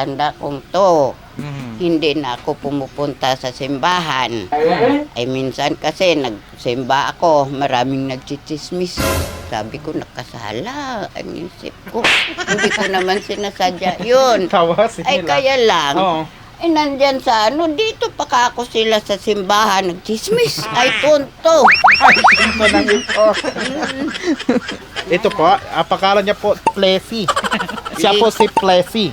tanda kong to, Mhm. hindi na ako pumupunta sa simbahan. Ay minsan kasi nagsimba ako, maraming nagchichismis. Sabi ko, nakasala. Ang isip ko. hindi ko naman sinasadya yun. Tawa si Ay nila. kaya lang, Oo. eh nandyan sa ano, dito pa ka ako sila sa simbahan, nagchismis. Ay tonto. Ito na ito. ito po, ah, pangalan niya po, Plessy. Siya po si Plessy.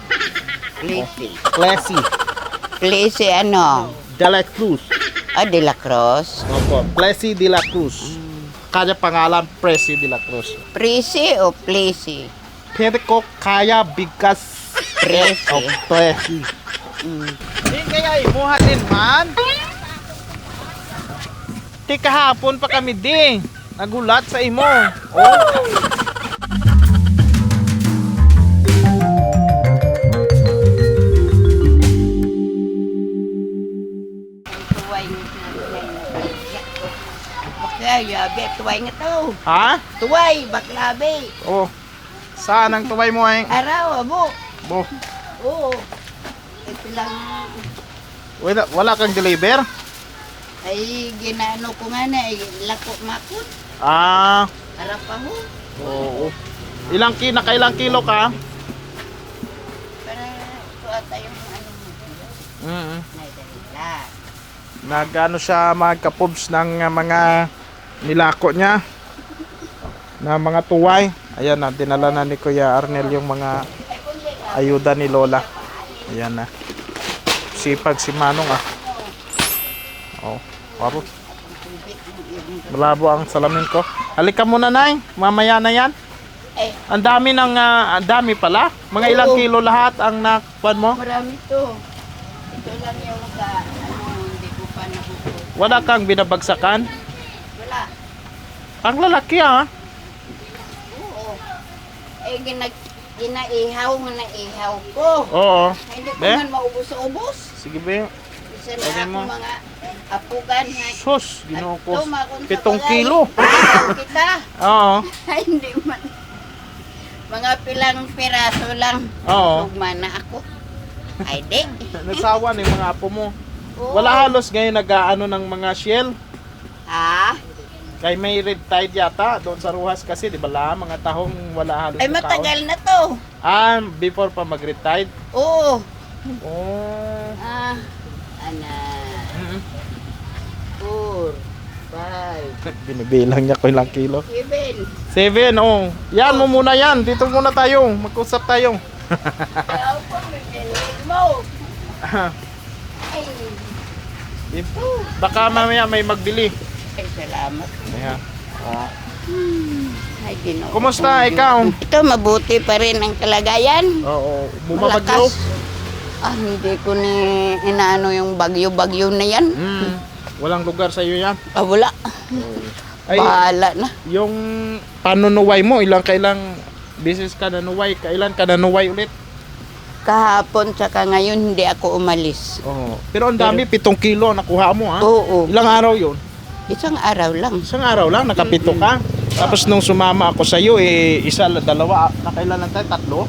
Please, Plessy. please, ano, De la Cruz. ah, De La Cruz. Opo, Plessy de la Cruz. Kanya pangalan, Plessy de la Cruz. Prissy o Plessy? Pwede ko kaya bigas Plessy. of Plessy. Mm. Di kaya imuha din man. Di kahapon pa kami di. Nagulat sa imo. Oh. Yabi, tuway nga to. Ha? Tuway, baklabi. Oh. Saan ang tuway mo ay? Araw, abo. Bo. Oo. Ito lang, Wala, wala kang deliver? ay ginano ko nga na, ay lako makot. Ah. Harap pa ho. Oo. Ilang ki nakailang kilo ka? Para ata yung ano mo. Mm. Naidalila. Nagano siya magka-pubs ng uh, mga nilako niya na mga tuway. Ayan na, dinala na ni Kuya Arnel yung mga ayuda ni Lola. Ayan na. Sipag si Manong ah. Oh, waro. Malabo ang salamin ko. Halika muna, Nay. Mamaya na yan. Eh, Ang dami ng, ang dami pala. Mga ilang Oo. kilo lahat ang nakuan mo. marami to. Ito lang yung sa, ano, hindi ko pa nabubuo. Wala kang binabagsakan. Wala. Ang lalaki ah. Oo. Eh, ginag, ginaihaw nga na ihaw ko. Oo. Hindi ko Be? man maubos-ubos. Sige be. Isa na Lagyan ako mo. mga apugan. ha. Sus, ginoo ko. Ito, makunsa Pitong kilo. kita. Oo. Ay, hindi man. Mga pilang piraso lang. Oo. Sugma na ako. Ay, di. Nasawa na yung mga apo mo. Oo. Wala halos ngayon nag-ano ng mga shell. Ha? Kay may red tide yata doon sa Ruhas kasi, di ba la, mga tahong wala halos Ay, na matagal na to. Ah, before pa mag-red tide. Oo. Oh. Ah, ana. Mm. Four, five, Binibilang niya ko ilang kilo. seven. Seven, oh. Yan mo muna yan. Dito muna tayo. Mag-usap tayo. Kaya po, bibili mo. Ay, Baka mamaya may magbili. Ay, salamat. Ayan. Oh. Ay, Ginoo. Kumusta ikaw? Ito, mabuti pa rin ang kalagayan. Oo. Bumabagyo. Malakas. Ah, hindi ko ni inaano yung bagyo-bagyo na yan. Mm. Walang lugar sa iyo yan. Ah, wala. Ay, Bahala na. yung panunuway mo, ilang kailang business ka nanuway, kailan ka nanuway ulit? Kahapon saka ngayon hindi ako umalis. Oo. Pero ang dami, pitong kilo nakuha mo ha? Oo. Ilang araw yun? Isang araw lang. Isang araw lang, nakapito ka. Tapos nung sumama ako sa iyo, eh, isa, dalawa, nakailan lang tayo? Tatlo?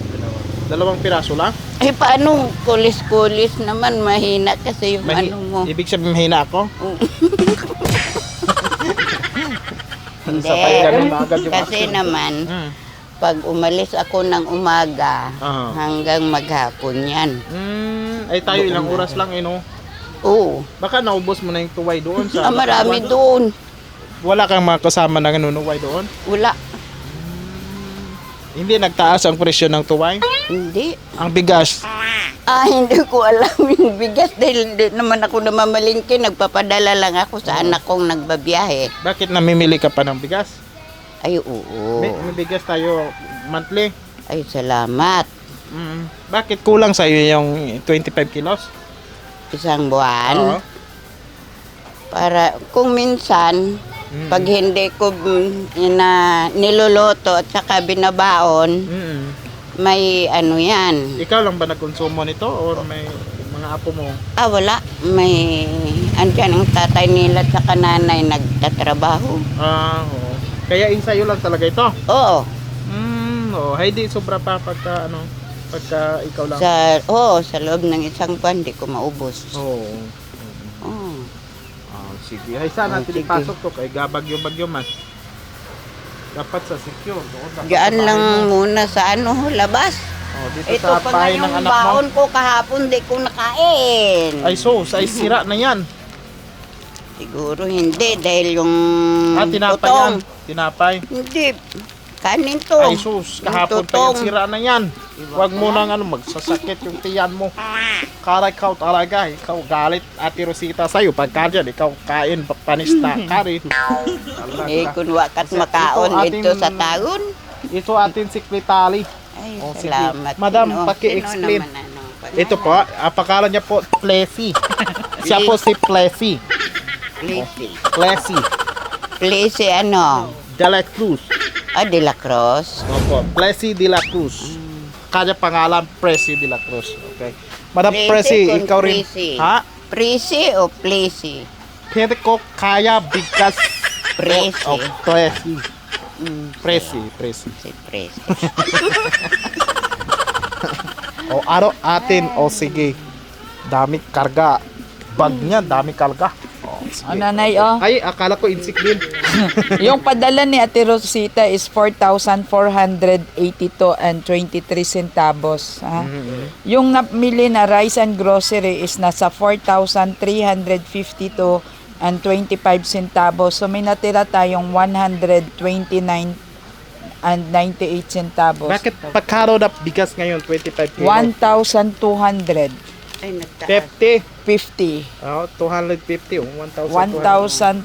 Dalawang piraso lang? Ay, paano? Kulis-kulis naman. Mahina kasi yung Mahi- ano mo. Ibig sabihin mahina ako? Hindi. Kasi naman, Mm. pag umalis ako ng umaga, Aha. hanggang maghapon yan. Mm, ay tayo ilang oras lang eh no? Oo. Baka naubos mo na yung tuway doon sa... Ah, marami doon. Wala kang mga kasama na nanunuway doon? Wala. Hindi nagtaas ang presyo ng tuway? Hindi. Ang bigas? Ah, hindi ko alam yung bigas dahil hindi naman ako namamalingki. Nagpapadala lang ako sa anak kong nagbabiyahe. Bakit namimili ka pa ng bigas? Ay, oo. May, may bigas tayo monthly. Ay, salamat. Mm. Bakit kulang sa iyo yung 25 kilos? Isang buwan. Oo. Para kung minsan, Mm. pag hindi ko mm, na niluluto at saka binabaon, Mm. may ano yan. Ikaw lang ba nagkonsumo nito or may mga apo mo? Ah, wala. May, andyan ang tatay nila at saka nanay nagtatrabaho. Ah, oo. Kaya insayo lang talaga ito. Oo. Mm, oh, hindi sobra pa pagka ano. Pagka ikaw lang. Sa, oh, sa loob ng isang buwan, di ko maubos. Oo. Oh. Ah, sige. Ay, saan Oh, natin sige. ipasok to? Kay gabagyo-bagyo man. Dapat sa secure. Doon, dapat Diyan sa lang mo. muna sa ano, labas. Oh, dito Ito sa pa bahay ng yung anak mo. baon ko kahapon, di ko nakain. Ay, sus. Ay, sira na yan. Siguro hindi, dahil yung Ah, tinapay tutong. yan. Tinapay. Hindi, kanin to. Ay, sus. Yung Kahapon pa tutong. Sira na yan. Huwag mo nang ano, magsasakit yung tiyan mo. Kara ikaw talaga. Ikaw galit Ate Rosita sa'yo. Pagka dyan, ikaw kain, pa- panista ka rin. Eh, wakat Kasi makaon ito sa taon. Ito ating sekretary. Ay, Oh, sige. salamat. Madam, Sino- paki-explain. ano, Ito po, ang pangalan niya po, Plessy. Siya po si Plessy. Please, Plessy. please, ano, De La Cruz. ah, De La Cruz. Opo, Plessy de la Cruz. Kanya pangalan, Plessy de la Cruz. Okay. Madam Plessy, kung ikaw rin. Ha? Prisi o Plessy? Pwede ko kaya bigas Plessy. Oh, Plessy. Mm, Plessy, Plessy. si Plessy. O aro atin, o sige. Dami karga. Bag niya, dami karga. O, sige. O nanay, oh. Ay, akala ko insik din. Yung padala ni Ate Rosita is 4,482 and 23 centavos. Ha? Yung napili na rice and grocery is nasa 4,352 and 25 centavos. So may natira tayong 129 and 98 centavos. Bakit pagkaro na bigas ngayon, 25 kilo? 1,250. Ay, nagtaas. 50. Oh, 250. Oh, 1,200. 1,250.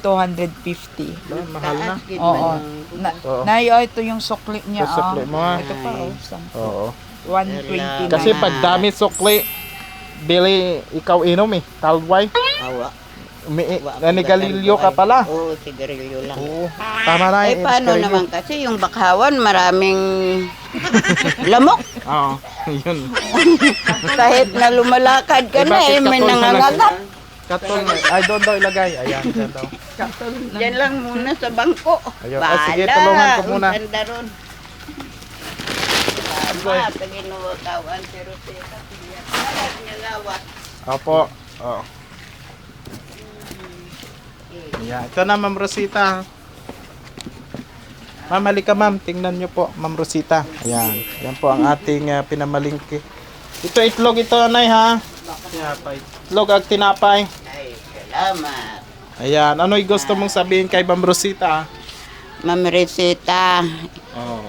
Ah, mahal na. Oo. Na, Oo. Nay, oh, ito yung sukli niya. Ito sukli oh. mo, ah. Ito pa, oh. sampu. Oo. 129. Kasi pag dami sukli, bili ikaw inom eh. Talway. Awa. Umi, Wa- nanigalilyo ka pala. Oo, sigarilyo lang. Oo. Tama na eh. paano sigarilyo. naman kasi yung bakhawan maraming lamok. Oo. Yun. Kahit na lumalakad ka Eh, na eh, may nangangagat. Katol. Ay, doon daw ilagay. Ayan, dyan daw. Diyan lang muna sa bangko. Ayun. Ah, sige, tulungan ko muna. Ang ganda ron. Tama, paginuwatawan si Rosita. Malag niya lawas. Opo. Oo. Ayan. Ito na, Ma'am Rosita. Ma'am, halika ma'am. Tingnan nyo po, Ma'am Rosita. Ayan. Yan po ang ating uh, pinamalingki. Ito itlog ito, Nay, ha? Itlog at tinapay. Ay, salamat. Ayan. Ano yung gusto mong sabihin kay Ma'am Rosita? Ma'am Rosita, Oh.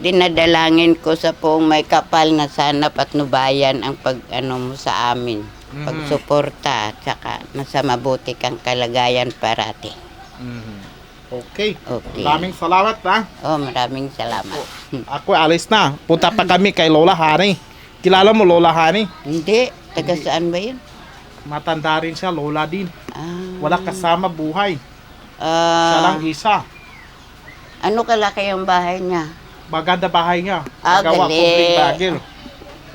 dinadalangin ko sa poong may kapal na sana patnubayan ang pag ano mo sa amin. Mhm. Pagsuporta, tsaka nasa mabuti kang kalagayan parati. Mhm. Okay. Okay. Maraming salamat, ha? Oh, maraming salamat. Ako alis na. Punta pa kami kay Lola Hani. Kilala mo Lola Hani? Hindi, taga saan ba yun? Matanda rin siya, Lola din. Ah, Wala kasama buhay. ah, Siya lang isa. ano kalaki yung bahay niya? Maganda bahay niya. Ah, Magawa galing. public bagel.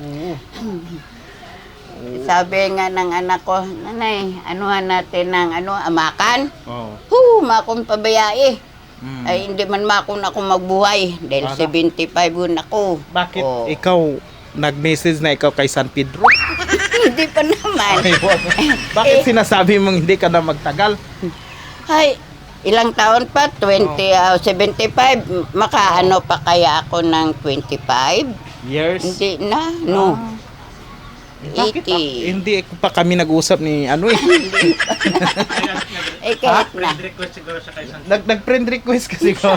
Oo. Sabi nga ng anak ko, nanay, anuhan natin ng ano, amakan? Oh. Huu, makon pabayai. Mm. Ay, hindi man makon ako magbuhay dahil Ano? 75 yun ako. Bakit Oh. ikaw nag-message na ikaw kay San Pedro? hindi pa naman. Ay. Bakit Eh. sinasabi mong hindi ka na magtagal? Ay, ilang taon pa? 20, ah, 75. Makaano pa kaya ako ng 25? Years? Hindi na, no. Bakit? ah, 80. hindi pa kami nag-usap ni ano eh. Eh, kahit na. Nag nag-friend request kasi ko.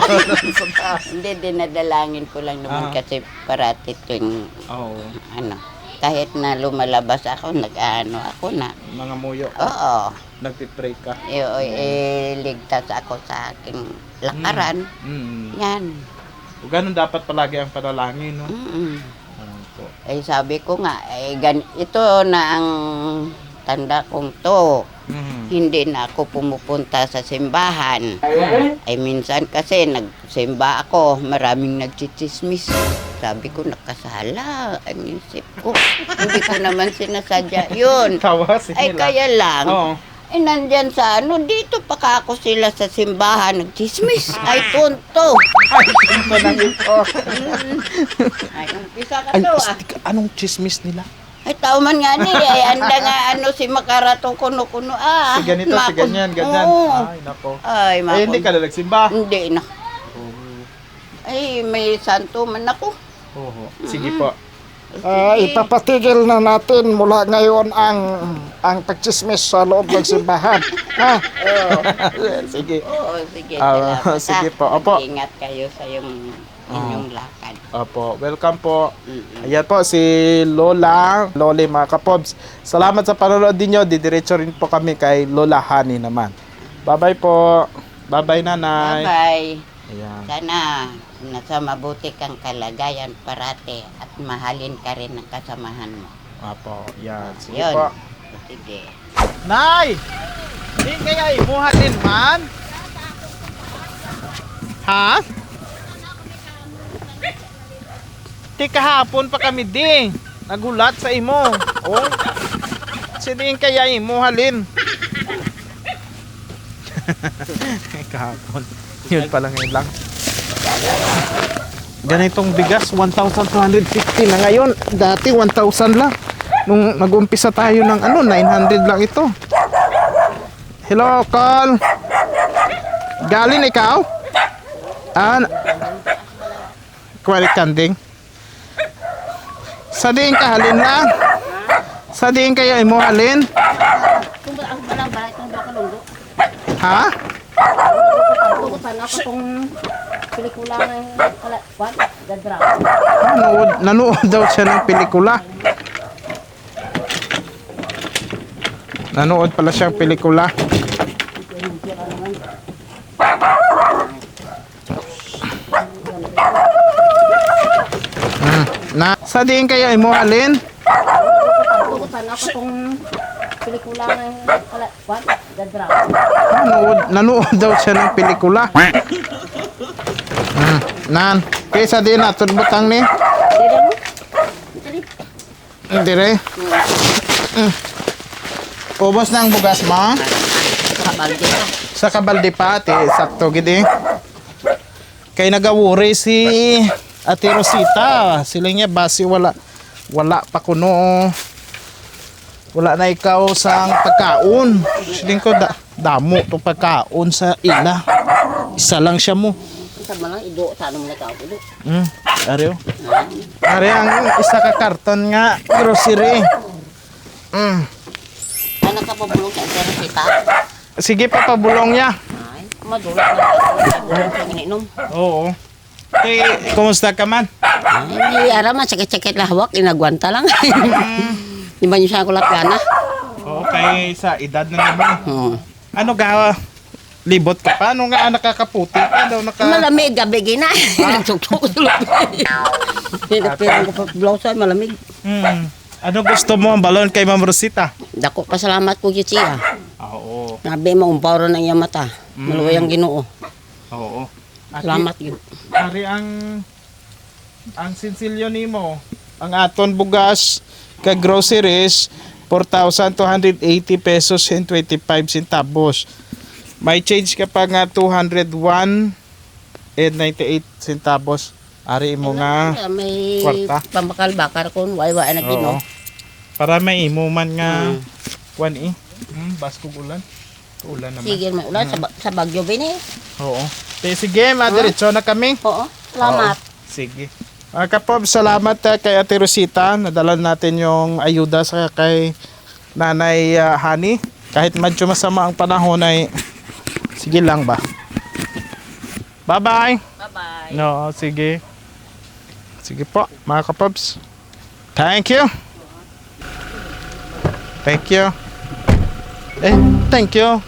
Hindi, dinadalangin ko lang naman Ah. kasi parati tuwing, Oo. ano, kahit na lumalabas ako, nag-ano ako na. Mga muyo. Oo, Nagtitray ka. eh, eh, ligtas ako sa aking lakaran. Mm. Yan. O ganun dapat palagi ang panalangin, no? Mm-mm. Eh, sabi ko nga, eh, gan ito na ang tanda kong to. Mhm. Hindi na ako pumupunta sa simbahan. Ay minsan kasi nagsimba ako, maraming nagchichismis. Sabi ko, nakasala ang isip ko. Hindi ko naman sinasadya yun. Tawa Ay kaya lang, Oo. Eh, nandyan sa ano, dito pa ka ako sila sa simbahan, nagchismis. Ay, tonto. Ito na ito. Ay, umpisa ka Ay, to, ah. astig- anong chismis nila? Ay, tao man nga ni, ay, anda nga, ano, si Makaratong kuno-kuno, ah. Si ganito, si Makon- ganyan, ganyan. Oo. Ay, nako. Ay, Ay, hindi makon. ka na nagsimba. Hindi na. Ay, may santo man ako. Oo. Sige po. Ah, ipapatigil na natin mula ngayon ang ang pagchismis sa loob ng simbahan. Ha? Sige. Oo, sige. Ah, salamat, sige ah. po, opo. Ingat kayo sa yung inyong lakad. Opo, welcome po. Ayan po si Lola, Loli mga kapobs. Salamat sa panonood din nyo. Didiretso rin po kami kay Lola Hani naman. Bye-bye po. Bye-bye nanay. Bye-bye. Ayan. Sana nasa mabuti kang kalagayan parate at mahalin ka rin ng kasamahan mo. Apo, yan. Sige Yun. po. Sige. Nay! Di kaya imuhatin man? Ha? Di kahapon pa kami di. Nagulat sa imo. Oh. Siniin kaya imuhalin. kahapon. Yun pa lang yun lang. Ganitong bigas, 1,250 na ngayon. Dati 1,000 lang. Nung nag-umpisa tayo ng ano, 900 lang ito. Hello, Call. Galing ikaw? Ah, Kuwari kanding. Sa diin ka halin lang. Sa diin kayo mo halin? Ha? Ako tong pelikula ng kala, what? The drama. Nanood, nanood daw siya ng pelikula. Nanood pala siyang pelikula. Hmm. Na, sa diin kayo mo halin? Sana ako tong pelikula ng kala, what? The drama. Nanood, nanood daw siya ng pelikula. Hmm. Nan, kaysa din na butang ni. Hindi re. Mm. Ubos na ang bugas mo. Sa kabalde pa, ate, sakto gidi. Kay nagawuri si Ate Rosita. Sila niya basi wala wala pa kuno. Wala na ikaw sa pagkaon. Siling ko da, damo to pagkaon sa ila. Isa lang siya mo. Sa malang ido sa ano mo na tao ido. Mm, ariyo. Ari ang isa ka karton nga grocery. Mm. Ano ka pabulong sa pero kita? Sige pa pabulong niya. Ay, madulot na. Ininom. Oo. Eh, kumusta ka man? Ay, ara man sakit-sakit lahawak inagwanta lang. Di ba niyo sa ako latgana? Okay, sa edad na naman. Hmm. Ano ga libot ka pa? Ano nga nakakaputi ka daw naka Malamig gabi gina. Nagtuktok ko sa lupit. Pinagpirang ko pa blouse ay malamig. Hmm. Ano gusto mo ang balon kay Ma'am Rosita? Dako pasalamat ko gyud siya. Oo. Nabi mo umpaw ron ang iyang mata. Maluway ang Ginoo. Oo. At Salamat gyud. Ari ang ang sinsilyo nimo. Ang aton bugas kay groceries 4,280 pesos and 25 centavos. May change ka pa nga 201 and 98 centavos. Ari mo nga may kwarta. pambakal bakar kon way way na Oo. Ginoo. Para may imo man nga Mm. kwan eh. Hmm, baskog ulan. Ulan naman. Sige may ulan sa, ba- sa Bagyo bini. Oo. Te, sige, madiretso na kami. Oo. Salamat. Oo. Sige. Mga kapob, salamat eh, kay Ate Rosita. Nadala natin yung ayuda sa kay Nanay ah, Hani. Kahit medyo masama ang panahon ay sige lang ba. Bye-bye. Bye-bye. No, sige. Sige po, mga kapobs. Thank you. Thank you. Eh, thank you.